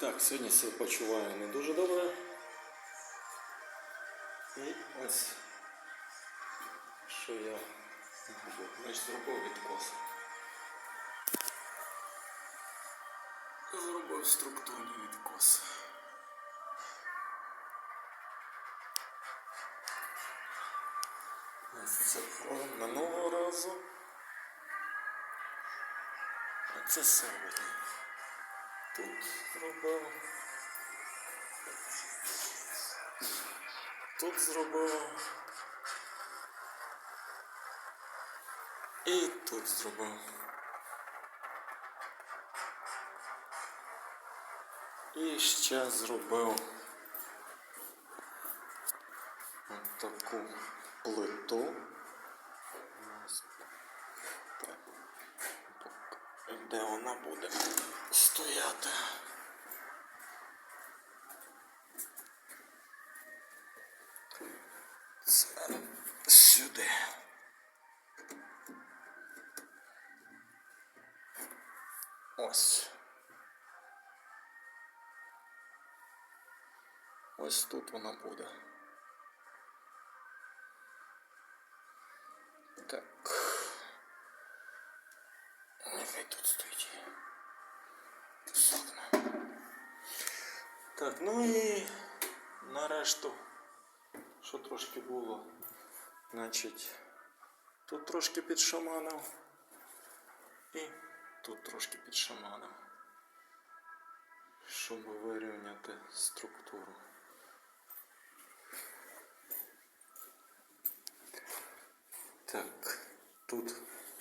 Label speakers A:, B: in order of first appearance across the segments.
A: Так, сьогодні себе почуваю не дуже добре. І ось що я. Значить, зробив відкос. Зробив структурний відкос. Ось це було минулого разу. А це сьогодні. Тут зробив. Тут зробив. І тут зробив. І ще зробив от таку плиту. Де вона буде стояти? Це сюди. Ось. Ось тут вона буде. Тут стоїть. Сохне. Так, ну і нарешту, що трошки було. Значить, тут трошки підшаманив. І тут трошки підшаманив. Щоб вирівняти структуру. Так, тут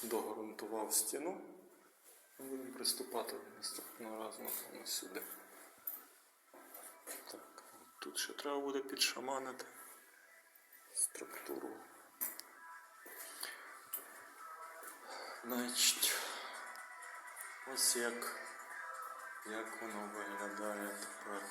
A: догрунтував стіну. Будемо приступати наступного разу напевно сюди. Так, тут ще треба буде підшаманити структуру. Значить, ось як, як воно виглядає тепер.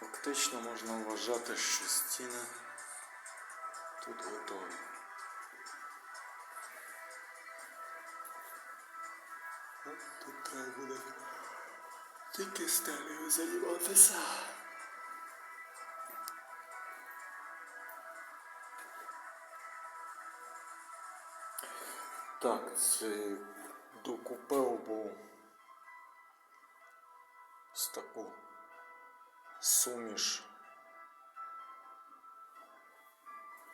A: Фактично можна вважати, що стіни тут готові. От Тут треба буде тільки стелею займатися. Так, це докупив був з таку суміш.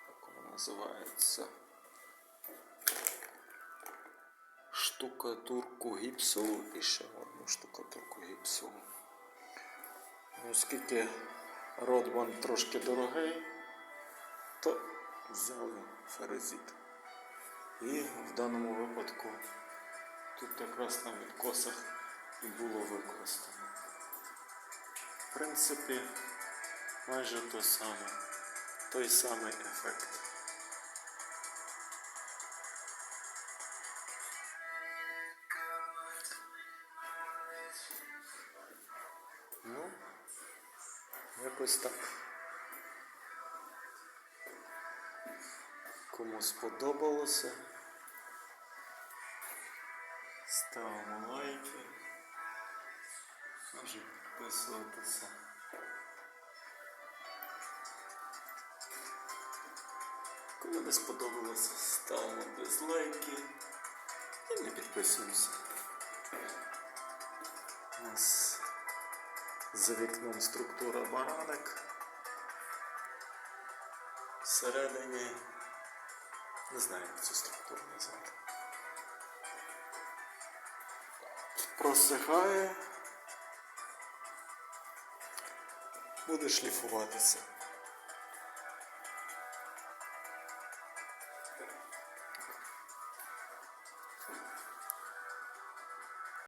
A: Як вона називається? Штукатурку гіпсову і ще одну штукатурку гіпсову. Ну, Оскільки Родман трошки дорогий, то взяли ферезит. І в даному випадку тут якраз на відкосах і було використано. В принципі, майже то саме, той самий ефект. Ну, якось так. Кому сподобалося, підписуватися. Кому не сподобалося, ставимо дизлайки і не підписуємося. У нас за вікном структура бараник. Всередині не знаю, як цю структуру назвати. Просихає, буде шліфуватися.